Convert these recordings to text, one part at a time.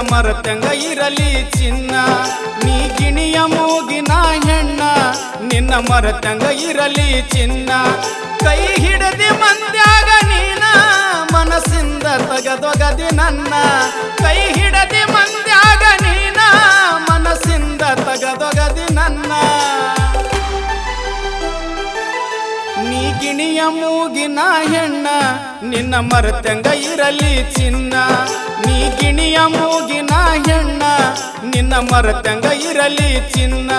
ಮರತಂಗ ಇರಲಿ ಚಿನ್ನ. ನೀ ಗಿಣಿಯ ಮೂಗಿನ ಹೆಣ್ಣ, ನಿನ್ನ ಮರತಂಗ ಇರಲಿ ಚಿನ್ನ. ಕೈ ಹಿಡದಿ ಮಂದ್ಯಾಗ ನೀನ, ಮನಸ್ಸಿಂದ ತಗದೊಗದಿ ನನ್ನ. ಕೈ ಹಿಡದಿ ಮಂದ್ಯಾಗ ನೀನ ಮೂಗಿನ ಹೆಣ್ಣ ನಿನ್ನ ಮರತಂಗ ಇರಲಿ ಚಿನ್ನ. ನೀ ಗಿಣಿಯ ಮೂಗಿನ ಹೆಣ್ಣ ನಿನ್ನ ಮರತಂಗ ಇರಲಿ ಚಿನ್ನ.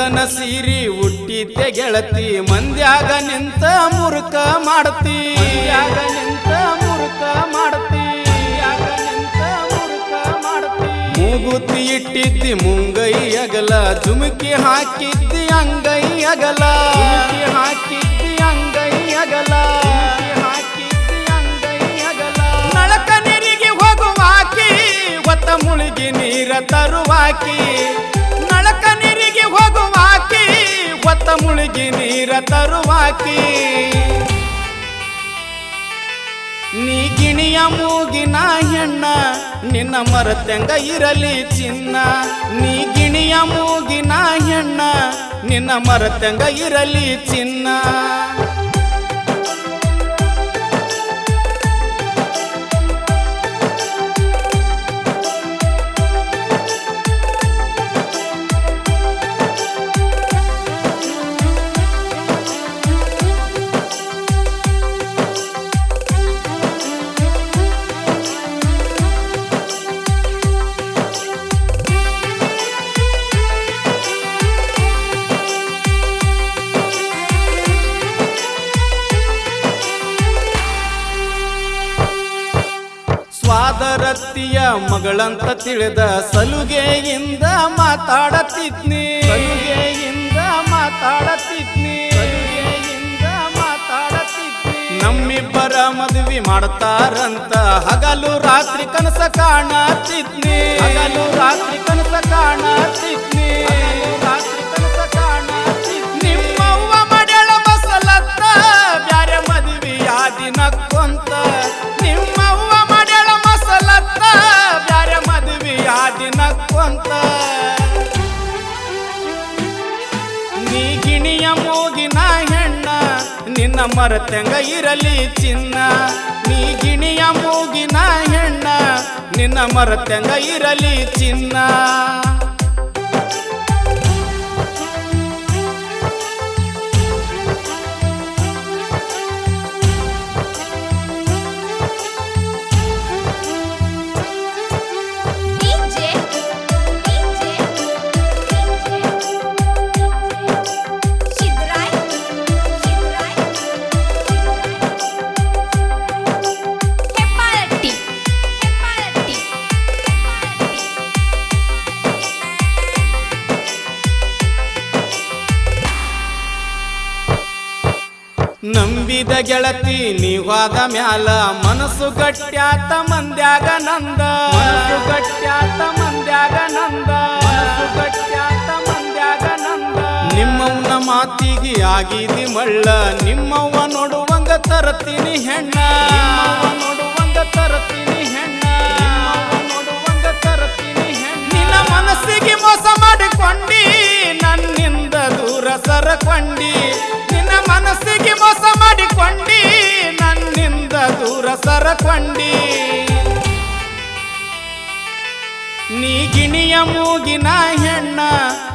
ಚಂದನ ಸೀರಿ ಹುಟ್ಟಿದ್ದೆ ಗೆಳತಿ ಮಂದ್ಯಾಗ ನಿಂತ ಮುರುಕ ಮಾಡತಿ. ಮಂದ್ಯಾಗ ನಿಂತ ಮುರುಕ ಮಾಡ್ತಿ. ಯಾಗ ನಿಂತ ಮುರುಕ ಮಾಡ್ತಿ. ಮೂಗುತಿ ಇಟ್ಟಿದ್ದಿ ಮುಂಗೈ ಅಗಲ, ಜುಮುಕಿ ಹಾಕಿದ್ದಿ ಅಂಗೈ ಅಗಲ. ಹಾಕಿದ್ದಿ ಅಂಗೈ ಅಗಲ. ನೀರಿಗೆ ಹೋಗುವಾಕಿ ಹೊತ್ತ ಮುಳುಗಿ ನೀರ ತರುವಾಕಿ. ಹೊತ್ತ ಮುಳುಗಿ ನೀರ ತರುವಾಕಿ. ನೀ ಗಿಣಿಯ ಮೂಗಿನ ಹೆಣ್ಣ, ನಿನ್ನ ಮರತೆಂಗ ಇರಲಿ ಚಿನ್ನ. ನೀ ಗಿಣಿಯ ಮೂಗಿನ ಹೆಣ್ಣ, ನಿನ್ನ ಮರತೆಂಗ ಇರಲಿ ಚಿನ್ನ. ಮಗಳಂತ ತಿಳಿದ ಸಲುಗೆಯಿಂದ ಮಾತಾಡತಿದ್ನಿ. ಸಲುಗೆಯಿಂದ ಮಾತಾಡತಿದ್ನಿ. ಸಲುಗೆಯಿಂದ ಮಾತಾಡತಿದ್ನಿ. ನಮ್ಮಿಬ್ಬರ ಮದುವೆ ಮಾಡ್ತಾರಂತ ಹಗಲು ರಾತ್ರಿ ಕನಸ ಕಾಣತಿದ್ನಿ. ಹಗಲು ರಾತ್ರಿ ಕನಸ ಕಾಣತಿದ್ನಿ. ನಿನ್ನ ಮರತೆಂಗ ಇರಲಿ ಚಿನ್ನ. ನೀ ಗಿಣಿಯ ಮೂಗಿನ ಹೆಣ್ಣ ನಿನ್ನ ಮರತ್ಯಂಗ ಇರಲಿ ಚಿನ್ನ. ನಂಬಿದ ಗೆಳತಿ ನೀವಾದ ಮ್ಯಾಲ ಮನಸ್ಸು ಗಟ್ಟ್ಯಾತ ಮಂದ್ಯಾಗ ನಂದ. ಗಟ್ಟ್ಯಾತ ಮಂದ್ಯಾಗ ನಂದ. ಗಟ್ಟ್ಯಾತ ಮಂದ್ಯಾಗ ನಂದ. ನಿಮ್ಮವ್ನ ಮಾತಿಗೆ ಆಗಿದಿ ಮಳ್ಳ ನಿಮ್ಮವ್ವ ನೋಡುವಂಗ ತರತೀನಿ ಹೆಣ್ಣ. ಸರಕೊಂಡಿ ನೀ ಗಿಣಿಯ ಮೂಗಿನ ಹೆಣ್ಣ,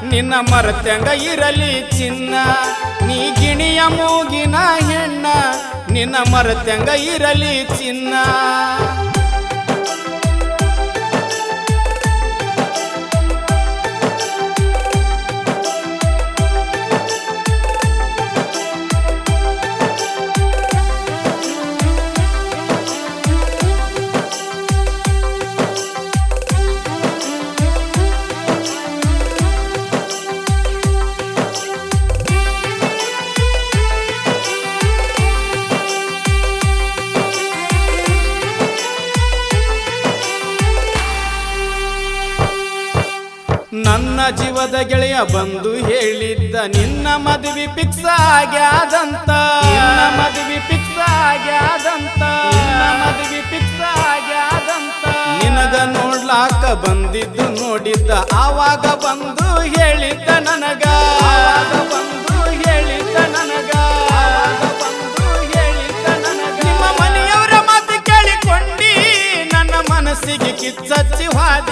ನಿನ್ನ ಮರತ್ಯಂಗ ಇರಲಿ ಚಿನ್ನ. ನೀ ಗಿಣಿಯ ಮೂಗಿನ ಹೆಣ್ಣ, ನಿನ್ನ ಮರತ್ಯಂಗ ಇರಲಿ ಚಿನ್ನ. ಜೀವದ ಗೆಳೆಯ ಬಂದು ಹೇಳಿದ್ದ ನಿನ್ನ ಮದುವೆ ಪಿಕ್ಸ್ ಆಗ್ಯಾದಂತ. ನಿನ್ನ ಮದುವೆ ಪಿಕ್ಸ್ ಆಗ್ಯಾದಂತ. ನಿನ್ನ ಮದುವೆ ಪಿಕ್ಸ್ ಆಗ್ಯಾದಂತ. ನಿನಗ ನೋಡ್ಲಾಕ ಬಂದಿದ್ದು ನೋಡಿದ್ದ ಆವಾಗ ಬಂದು ಹೇಳಿದ್ದ ನನಗ. ಬಂದು ಹೇಳಿದ್ದ ನನಗ. ಬಂದು ಹೇಳಿದ್ದ ನನಗ. ನಿಮ್ಮ ಮನೆಯವರ ಮಾತು ಕೇಳಿಕೊಂಡಿ ನನ್ನ ಮನಸ್ಸಿಗೆ ಕಿಚ್ಚಚ್ಚಿ ಹಾದಿ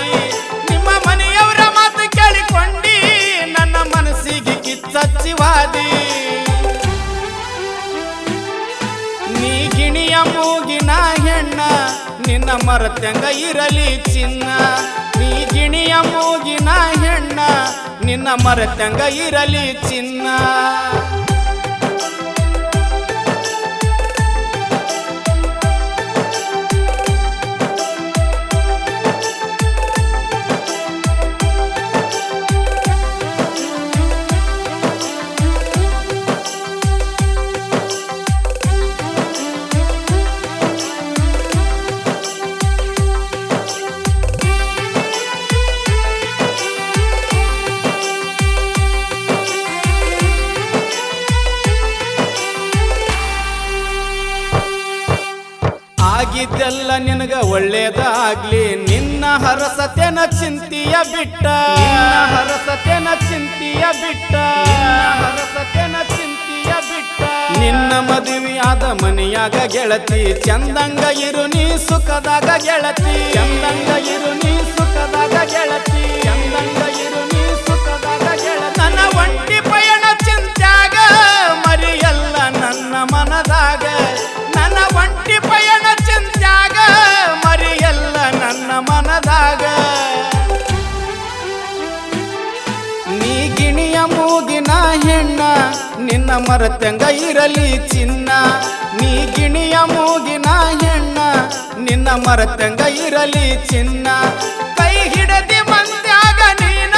ಮರತ್ಯಂಗ ಇರಲಿ ಚಿನ್ನ. ನೀ ಗಿಣಿಯ ಮೂಗಿನ ಹೆಣ್ಣ ನಿನ್ನ ಮರತ್ಯಂಗ ಇರಲಿ ಚಿನ್ನ. ಆಗಿದ್ದೆಲ್ಲ ನಿನಗ ಒಳ್ಳೇದಾಗ್ಲಿ. ನಿನ್ನ ಹರಸತೆನ ಚಿಂತಿಯ ಬಿಟ್ಟ. ಹರಸತೆನ ಚಿಂತಿಯ ಬಿಟ್ಟ. ಹರಸತೆನ ಚಿಂತಿಯ ಬಿಟ್ಟ. ನಿನ್ನ ಮದುವೆಯಾದ ಮನೆಯಾಗ ಗೆಳತಿ. ಚಂದಂಗ ಇರು ನೀ ಸುಖದಾಗ ಗೆಳತಿ. ಚಂದಂಗ ಇರು ನೀ ಸುಖದಾಗ ಗೆಳತಿ. ಚಂದಂಗ ನಿನ್ನ ಮರತಂಗ ಇರಲಿ ಚಿನ್ನ. ನೀ ಗಿಣಿಯ ಮೂಗಿನ ಹೆಣ್ಣ, ನಿನ್ನ ಮರತಂಗ ಇರಲಿ ಚಿನ್ನ. ಕೈ ಹಿಡದಿ ಮಂದ್ಯಾಗ ನೀನ,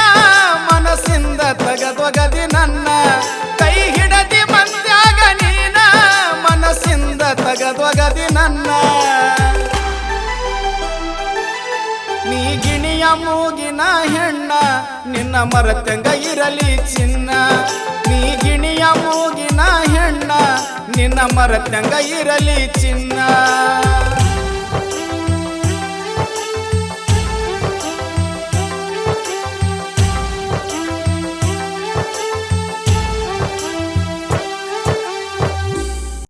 ಮನಸ್ಸಿಂದ ತಗದೊಗದಿ ನನ್ನ. ಕೈ ಹಿಡದಿ ಮಂದ್ಯಾಗ ನೀನ, ಮನಸ್ಸಿಂದ ತಗದೊಗದಿ ನನ್ನ. ನೀ ಗಿಣಿಯ ಮೂಗಿನ ಹೆಣ್ಣ, ನಿನ್ನ ಮರತಂಗ ಇರಲಿ ಚಿನ್ನ. ಗಿಣಿಯ ಮೂಗಿನ ಹೆಣ್ಣ ನಿನ್ನ ಮರತಂಗ ಇರಲಿ ಚಿನ್ನ.